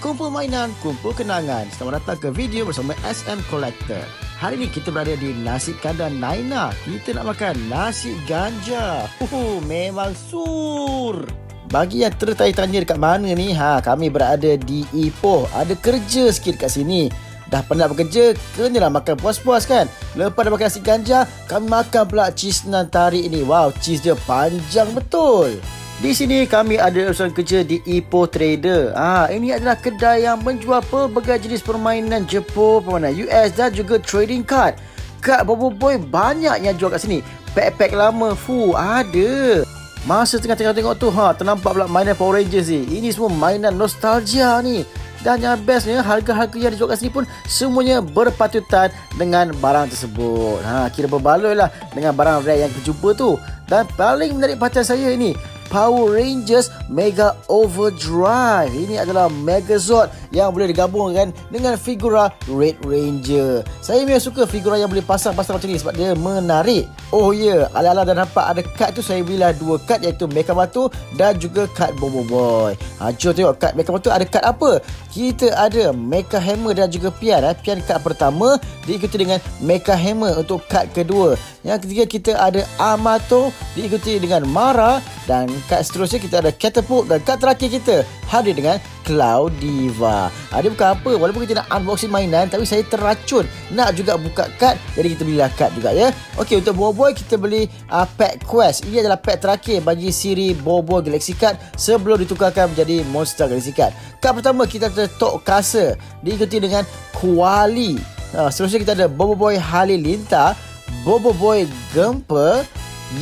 kumpul mainan, kumpul kenangan. Selamat datang ke video bersama SM Collector. Hari ini kita berada di nasi kandang Naina. Kita nak makan nasi ganja. Uhuh, memang sur. Bagi yang tertanya-tanya dekat mana ni, ha, kami berada di Ipoh. Ada kerja sikit kat sini. Dah penat bekerja, kenalah makan puas-puas kan. Lepas dah makan nasi ganja, kami makan pula cheese nan tarik ni. Wow, cheese dia panjang betul. Di sini kami ada urusan kerja di Ipoh Trader. Ah, ini adalah kedai yang menjual pelbagai jenis permainan Jepun, permainan US dan juga trading card. Kad Bobo Boy banyak yang jual kat sini. Pack-pack lama, fu ada. Masa tengah tengok-tengok tu, ha, ternampak pula mainan Power Rangers ni. Ini semua mainan nostalgia ni. Dan yang bestnya, harga-harga yang dijual kat sini pun semuanya berpatutan dengan barang tersebut. Ha, kira berbaloi lah dengan barang rare yang kita tu. Dan paling menarik perhatian saya ini, Power Rangers Mega Overdrive. Ini adalah Megazord yang boleh digabungkan dengan figura Red Ranger. Saya memang suka figura yang boleh pasang-pasang macam ni sebab dia menarik. Oh ya, yeah. ala-ala dah nampak ada kad tu saya belilah dua kad iaitu Mecha Batu dan juga kad Bobo Boy. Ha, jom tengok kad Mecha Batu ada kad apa? Kita ada Mecha Hammer dan juga Pian. Ha. Pian kad pertama diikuti dengan Mecha Hammer untuk kad kedua. Yang ketiga kita ada Amato diikuti dengan Mara dan kad seterusnya kita ada Catapult dan kad terakhir kita hadir dengan Cloud Diva. Ha, dia bukan apa, walaupun kita nak unboxing mainan tapi saya terracun nak juga buka kad jadi kita belilah kad juga ya. Okey untuk Boboy kita beli uh, pack quest. Ini adalah pack terakhir bagi siri Boboy Galaxy Card sebelum ditukarkan menjadi Monster Galaxy Card. Kad pertama kita ada Tok Kasa diikuti dengan Kuali. Ha, seterusnya kita ada Boboiboy Halilintar Bobo Boy Gempa,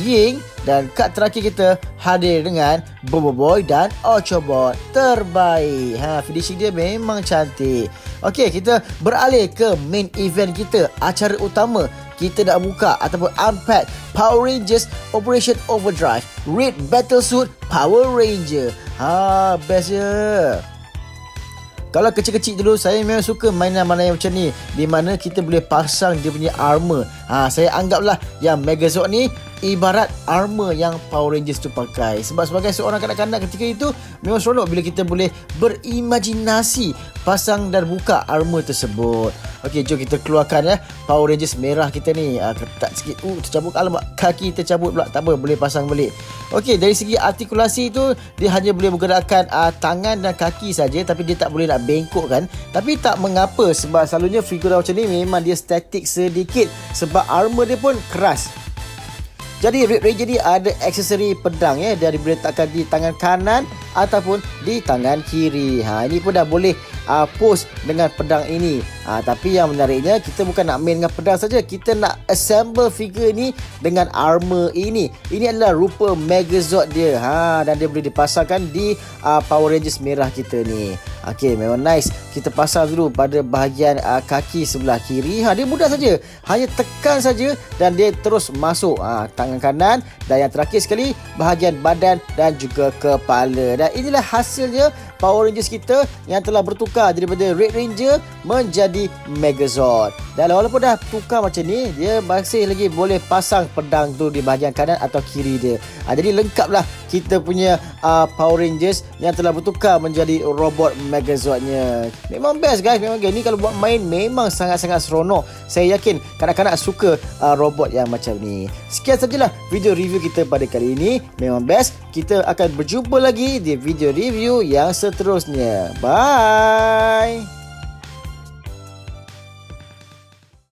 Ying dan kad terakhir kita hadir dengan Bobo Boy dan Ochobot terbaik. Ha, finishing dia memang cantik. Okey, kita beralih ke main event kita, acara utama. Kita nak buka ataupun unpack Power Rangers Operation Overdrive Red Battle Suit Power Ranger. Ha, best ya. Kalau kecil-kecil dulu saya memang suka mainan-mainan yang macam ni di mana kita boleh pasang dia punya armor. Ha saya anggaplah yang Megazord ni ibarat armor yang Power Rangers tu pakai. Sebab sebagai seorang kanak-kanak ketika itu memang seronok bila kita boleh berimajinasi pasang dan buka armor tersebut. Okey, jom kita keluarkan ya Power Rangers merah kita ni. Ah, ketat sikit. Uh, tercabut alamak kaki tercabut pula. Tak apa, boleh pasang balik. Okey, dari segi artikulasi tu dia hanya boleh menggerakkan uh, tangan dan kaki saja tapi dia tak boleh nak bengkok kan. Tapi tak mengapa sebab selalunya figura macam ni memang dia statik sedikit sebab armor dia pun keras. Jadi Red Ranger ni ada aksesori pedang ya dari boleh letakkan di tangan kanan ataupun di tangan kiri. Ha ini pun dah boleh uh, pose dengan pedang ini. Ha, tapi yang menariknya kita bukan nak main dengan pedang saja, kita nak assemble figure ni dengan armor ini. Ini adalah rupa Megazord dia. Ha dan dia boleh dipasangkan di uh, Power Rangers merah kita ni. Okey, memang nice. Kita pasang dulu pada bahagian uh, kaki sebelah kiri. Ha dia mudah saja. Hanya tekan saja dan dia terus masuk ha, tangan kanan dan yang terakhir sekali bahagian badan dan juga kepala. Dan inilah hasilnya Power Rangers kita yang telah bertukar daripada Red Ranger menjadi Megazord. Dan walaupun dah tukar macam ni, dia masih lagi boleh pasang pedang tu di bahagian kanan atau kiri dia. Ha, jadi lengkaplah kita punya uh, Power Rangers yang telah bertukar menjadi robot Megazordnya. Memang best guys, memang gini kalau buat main memang sangat-sangat seronok. Saya yakin kanak-kanak suka uh, robot yang macam ni. Sekian sajalah video review kita pada kali ini. Memang best. Kita akan berjumpa lagi di video review yang seterusnya. Bye.